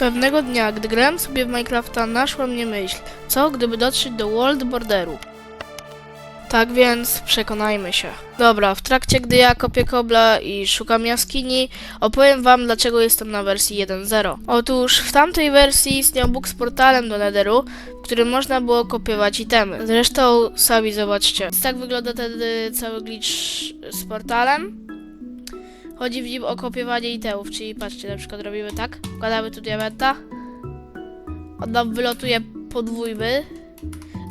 Pewnego dnia, gdy grałem sobie w Minecrafta, naszła mnie myśl, co gdyby dotrzeć do World Borderu. Tak więc przekonajmy się. Dobra, w trakcie gdy ja kopię kobla i szukam jaskini, opowiem wam dlaczego jestem na wersji 1.0. Otóż w tamtej wersji istniał Bóg z portalem do Netheru, w którym można było kopiować itemy. Zresztą sami zobaczcie. Więc tak wygląda wtedy cały glitch z portalem. Chodzi w nim o kopiowanie itemów, czyli patrzcie, na przykład robimy tak, wkładamy tu diamenta, on nam wylotuje podwójny,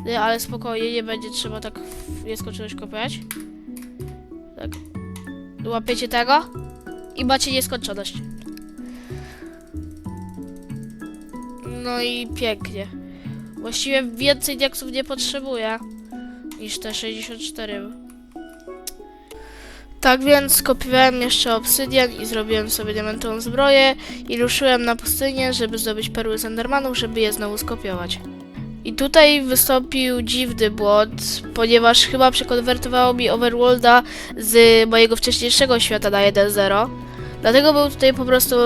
nie, ale spokojnie, nie będzie trzeba tak nieskończoność kopiować. Tak. Łapiecie tego i macie nieskończoność. No i pięknie. Właściwie więcej diaksów nie potrzebuję niż te 64. Tak więc kopiowałem jeszcze obsydian i zrobiłem sobie diamentową zbroję i ruszyłem na pustynię, żeby zdobyć perły z Endermanów, żeby je znowu skopiować. I tutaj wystąpił dziwny błąd, ponieważ chyba przekonwertowało mi Overworlda z mojego wcześniejszego świata na 1.0. Dlatego był tutaj po prostu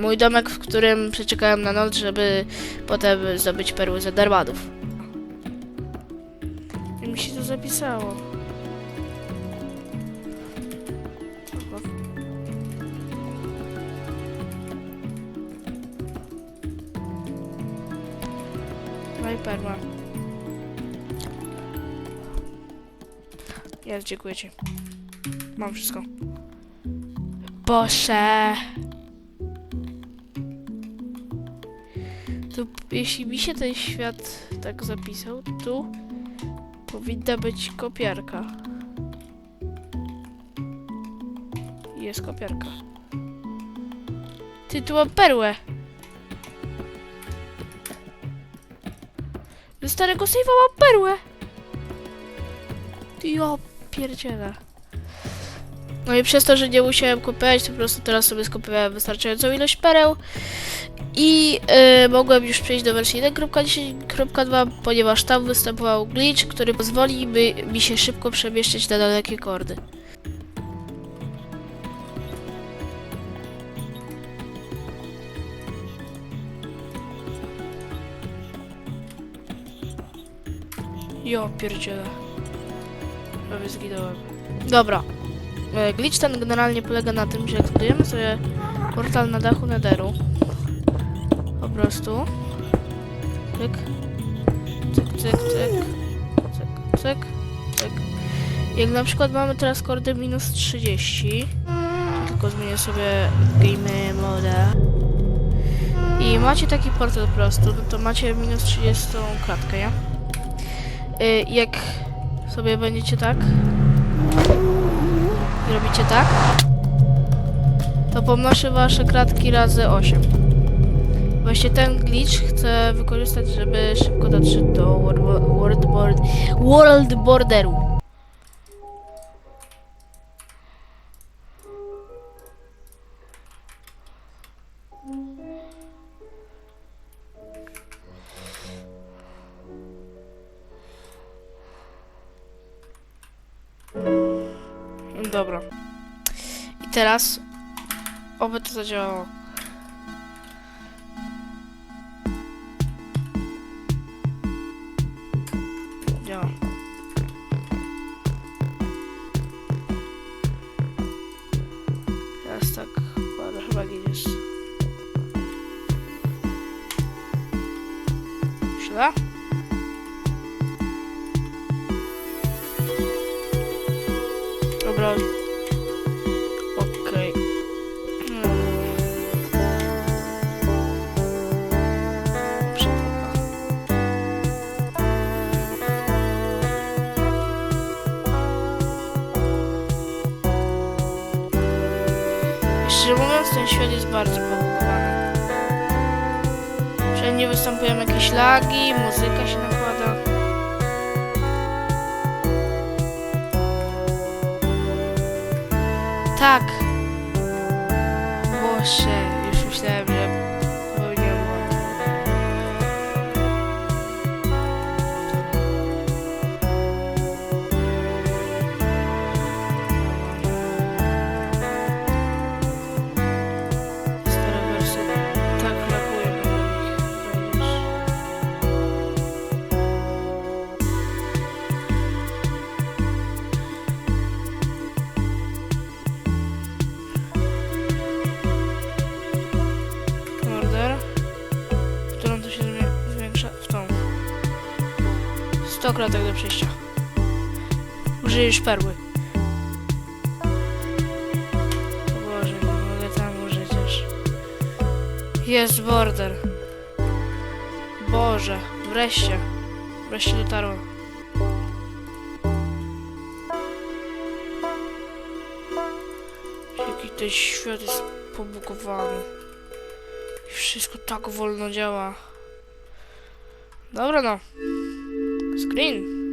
mój domek, w którym przeczekałem na noc, żeby potem zdobyć perły z Endermanów. I mi się to zapisało. I perła. Jest, dziękuję ci. Mam wszystko. Boże! Tu, jeśli mi się ten świat tak zapisał, to tu powinna być kopiarka. Jest kopiarka. Ty, tu mam perłę! Do starego save'a mam perłę! Ty, Ja pierdzielę. No i przez to, że nie musiałem kupować, to po prostu teraz sobie skopiowałem wystarczającą ilość pereł i y, mogłem już przejść do wersji 1.10.2, ponieważ tam występował glitch, który pozwoli mi, mi się szybko przemieszczać na dalekie kordy. Jo, pierdzielę. Prawie zginąłem. Dobra. E, Glitch ten generalnie polega na tym, że jak zbudujemy sobie portal na dachu Netheru, po prostu, cyk, cyk, cyk, cyk, cyk, cyk, cyk. Jak na przykład mamy teraz kordy minus 30, to tylko zmienię sobie game moda. I macie taki portal po prostu, no to macie minus 30 klatkę, nie? Y, jak sobie będziecie tak i robicie tak, to pomnoszę wasze kratki razy 8. Właśnie ten glitch chcę wykorzystać, żeby szybko dotrzeć do world, world, world, borderu. Dobra. I teraz oby to zadziałało. Działa. Teraz tak, chyba? Szczerze mówiąc, ten świat jest bardzo pobudowany. Wszędzie występują jakieś lagi, muzyka się nakłada. Tak. Boże, już myślałem, że 100 kratek do przejścia. Użyjesz perły. Boże, nie mogę tam użyć aż. Jest border. Boże, wreszcie. Wreszcie dotarłem. Jaki ten świat jest pobukowany. Wszystko tak wolno działa. Dobra no. Screen.